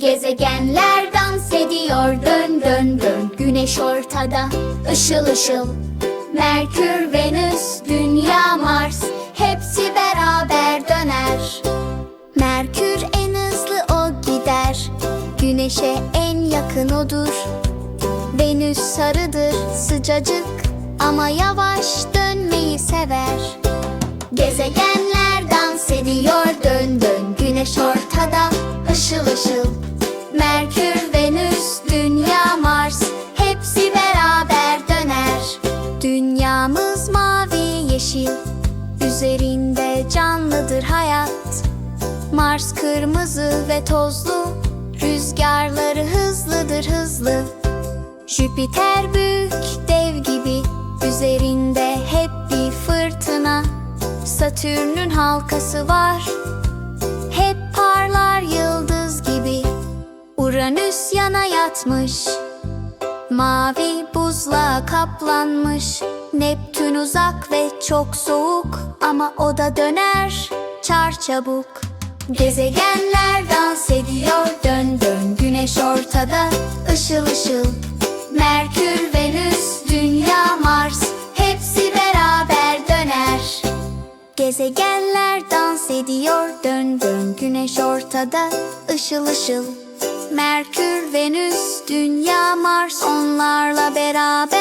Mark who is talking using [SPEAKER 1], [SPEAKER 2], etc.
[SPEAKER 1] Gezegenler dans ediyor. Dön dön dön. Güneş ortada. Işıl ışıl. Merkür, Venüs, Dünya, Mars. Hepsi beraber döner. Merkür en hızlı o gider. Güneşe en yakın odur. Venüs sarıdır sıcacık. Ama yavaş dönmeyi sever. Gezegenler Merkür, Venüs, Dünya, Mars Hepsi beraber döner. Dünyamız mavi yeşil Üzerinde canlıdır hayat. Mars kırmızı ve tozlu Rüzgarları hızlıdır hızlı. Jüpiter büyük dev gibi Üzerinde hep bir fırtına. Satürn'ün halkası var Uranüs yana yatmış. Mavi buzla kaplanmış. Neptün uzak ve çok soğuk. Ama o da döner çar çabuk. Gezegenler dans ediyor. Dön dön Güneş ortada. Işıl ışıl. Merkür, Venüs, Dünya, Mars. Hepsi beraber döner. Gezegenler dans ediyor. Dön dön Güneş ortada. Işıl ışıl Merkür, Venüs, Dünya, Mars onlarla beraber